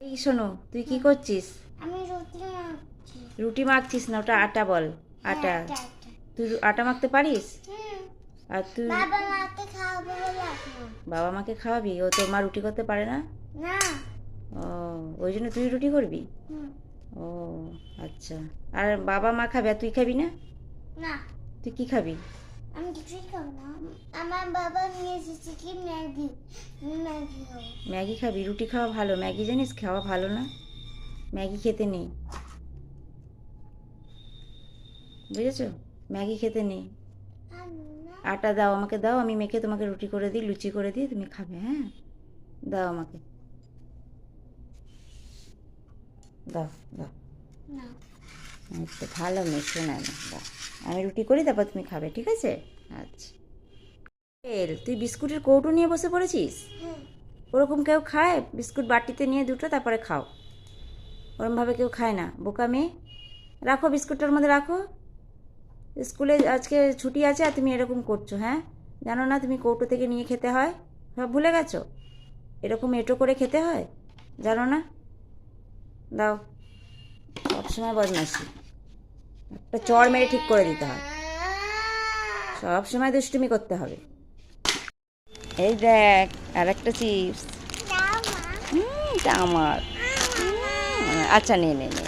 এই শোনো তুই কি করছিস? আমি রুটি মাখছি। রুটি মাখছিস না ওটা আটা বল আটা। হ্যাঁ, আটা। তুই আটা মাখতে পারিস? আর তুই বাবা মাকে খাওয়াবো বাবা মাকে খাওয়াবি? ও তোর মা রুটি করতে পারে না? না। ও ওই জন্য তুই রুটি করবি? ও আচ্ছা। আর বাবা মা খাবে আর তুই খাবি না? না। তুই কি খাবি? আমি কিছুই খাব না আমার বাবা নিয়ে এসেছে কি ম্যাগি ম্যাগি খাব ম্যাগি খাবি রুটি খাওয়া ভালো। ম্যাগি জানিস খাওয়া ভালো না? ম্যাগি খেতে নেই। বুঝেছ? ম্যাগি খেতে নেই। আটা দাও আমাকে দাও। আমি মেখে তোমাকে রুটি করে দিই লুচি করে দিই তুমি খাবে হ্যাঁ? দাও আমাকে। দাও দাও। আচ্ছা ভালো মেয়ে শোনা না আমি রুটি করি তারপর তুমি খাবে ঠিক আছে? আচ্ছা। এল তুই বিস্কুটের কৌটো নিয়ে বসে পড়েছিস? ওরকম কেউ খায়? বিস্কুট বাটিতে নিয়ে দুটো তারপরে খাও। ওরমভাবে কেউ খায় না। বোকা মেয়ে। রাখো বিস্কুটটার মধ্যে রাখো। স্কুলে আজকে ছুটি আছে আর তুমি এরকম করছ হ্যাঁ? জানো না তুমি কৌটো থেকে নিয়ে খেতে হয়? সব ভুলে গেছো? এরকম এটো করে খেতে হয়? জানো না? দাও। সবসময় বদমাসি একটা চড় মেরে ঠিক করে দিতে হয়। সব সময় দুষ্টুমি করতে হবে। এই দেখ আর একটা চিপস। এটা আমার। আচ্ছা নে নে নে